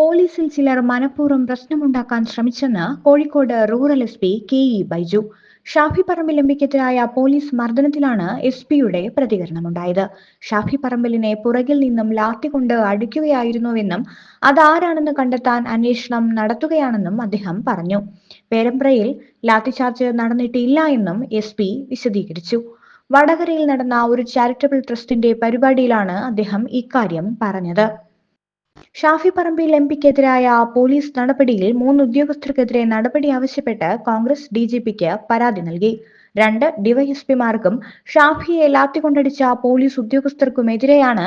പോലീസിൽ ചിലർ മനഃപൂർവം പ്രശ്നമുണ്ടാക്കാൻ ശ്രമിച്ചെന്ന് Kozhikode rural S P K E Baiju. Shafi Parambil എംപിക്കെതിരായ police മർദ്ദനത്തിലാണ് എസ് പിയുടെ പ്രതികരണമുണ്ടായത്. ഷാഫി പറമ്പിലിനെ പുറകിൽ നിന്നും ലാത്തികൊണ്ട് അടിക്കുകയായിരുന്നുവെന്നും അതാരാണെന്ന് കണ്ടെത്താൻ അന്വേഷണം നടത്തുകയാണെന്നും അദ്ദേഹം പറഞ്ഞു. പേരമ്പ്രയിൽ ലാത്തിചാർജ് നടന്നിട്ടില്ല എന്നും എസ് പി വിശദീകരിച്ചു. വടകരയിൽ നടന്ന ഒരു ചാരിറ്റബിൾ ട്രസ്റ്റിന്റെ പരിപാടിയിലാണ് അദ്ദേഹം ഇക്കാര്യം പറഞ്ഞത്. ഷാഫി പറമ്പിൽ എം പിക്കെതിരായ പോലീസ് നടപടിയിൽ മൂന്ന് ഉദ്യോഗസ്ഥർക്കെതിരെ നടപടി ആവശ്യപ്പെട്ട് കോൺഗ്രസ് ഡി ജി പിക്ക് പരാതി നൽകി. രണ്ട് ഡിവൈഎസ്പിമാർക്കും ഷാഫിയെ ലാത്തികൊണ്ടടിച്ച പോലീസ് ഉദ്യോഗസ്ഥർക്കുമെതിരെയാണ്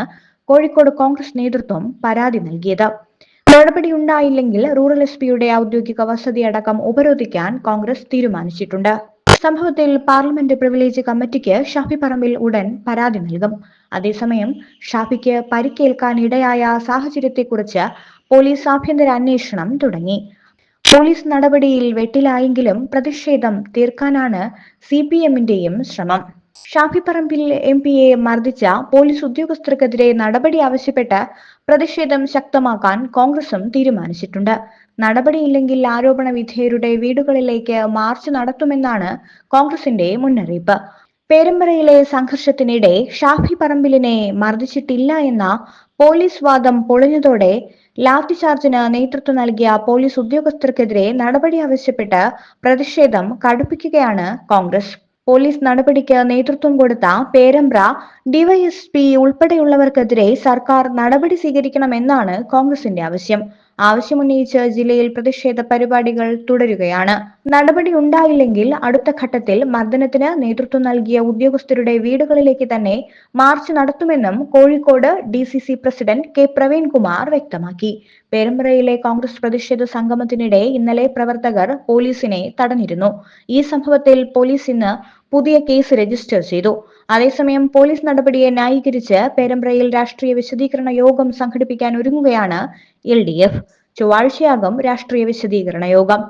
കോഴിക്കോട് കോൺഗ്രസ് നേതൃത്വം പരാതി നൽകിയത്. നടപടി ഉണ്ടായില്ലെങ്കിൽ റൂറൽ എസ് പിയുടെ ഔദ്യോഗിക വസതി അടക്കം ഉപരോധിക്കാൻ കോൺഗ്രസ് തീരുമാനിച്ചിട്ടുണ്ട്. സംഭവത്തിൽ പാർലമെന്റ് പ്രിവിലേജ് കമ്മിറ്റിക്ക് ഷാഫി പറമ്പിൽ ഉടൻ പരാതി നൽകും. അതേസമയം ഷാഫിക്ക് പരിക്കേൽക്കാൻ ഇടയായ സാഹചര്യത്തെക്കുറിച്ച് പോലീസ് ആഭ്യന്തര അന്വേഷണം തുടങ്ങി. പോലീസ് നടപടിയിൽ വെട്ടിലായെങ്കിലും പ്രതിഷേധം തീർക്കാനാണ് സി പി എമ്മിന്റെയും ശ്രമം. ഷാഫി പറമ്പിൽ എം പിയെ മർദ്ദിച്ച പോലീസ് ഉദ്യോഗസ്ഥർക്കെതിരെ നടപടി ആവശ്യപ്പെട്ട് പ്രതിഷേധം ശക്തമാക്കാൻ കോൺഗ്രസും തീരുമാനിച്ചിട്ടുണ്ട്. നടപടിയില്ലെങ്കിൽ ആരോപണ വിധേയരുടെ വീടുകളിലേക്ക് മാർച്ച് നടത്തുമെന്നാണ് കോൺഗ്രസിന്റെ മുന്നറിയിപ്പ്. പേരമ്പറയിലെ സംഘർഷത്തിനിടെ ഷാഫി പറമ്പിലിനെ മർദ്ദിച്ചിട്ടില്ല എന്ന പോലീസ് വാദം പൊളിഞ്ഞതോടെ ലാത്തിചാർജിന് നേതൃത്വം നൽകിയ പോലീസ് ഉദ്യോഗസ്ഥർക്കെതിരെ നടപടി ആവശ്യപ്പെട്ട് പ്രതിഷേധം കടുപ്പിക്കുകയാണ് കോൺഗ്രസ്. പോലീസ് നടപടിക്ക് നേതൃത്വം കൊടുത്ത പേരമ്പ്ര ഡിവൈഎസ്പി ഉൾപ്പെടെയുള്ളവർക്കെതിരെ സർക്കാർ നടപടി സ്വീകരിക്കണമെന്നാണ് കോൺഗ്രസിന്റെ ആവശ്യം. ആവശ്യമുന്നയിച്ച് ജില്ലയിൽ പ്രതിഷേധ പരിപാടികൾ തുടരുകയാണ്. നടപടി ഉണ്ടായില്ലെങ്കിൽ അടുത്ത ഘട്ടത്തിൽ മർദ്ദനത്തിന് നേതൃത്വം നൽകിയ ഉദ്യോഗസ്ഥരുടെ വീടുകളിലേക്ക് തന്നെ മാർച്ച് നടത്തുമെന്നും Kozhikode D president K Praveenkumar വ്യക്തമാക്കി. പേരമ്പ്രയിലെ കോൺഗ്രസ് പ്രതിഷേധ സംഗമത്തിനിടെ ഇന്നലെ പ്രവർത്തകർ പോലീസിനെ തടഞ്ഞിരുന്നു. ഈ സംഭവത്തിൽ പോലീസ് ഇന്ന് പുതിയ കേസ് രജിസ്റ്റർ ചെയ്തു. അതേസമയം പോലീസ് നടപടിയെ ന്യായീകരിച്ച് പേരമ്പ്രയിൽ രാഷ്ട്രീയ വിശദീകരണ യോഗം സംഘടിപ്പിക്കാൻ ഒരുങ്ങുകയാണ് എൽ ഡി എഫ്. ചൊവ്വാഴ്ചയാകും രാഷ്ട്രീയ വിശദീകരണ യോഗം.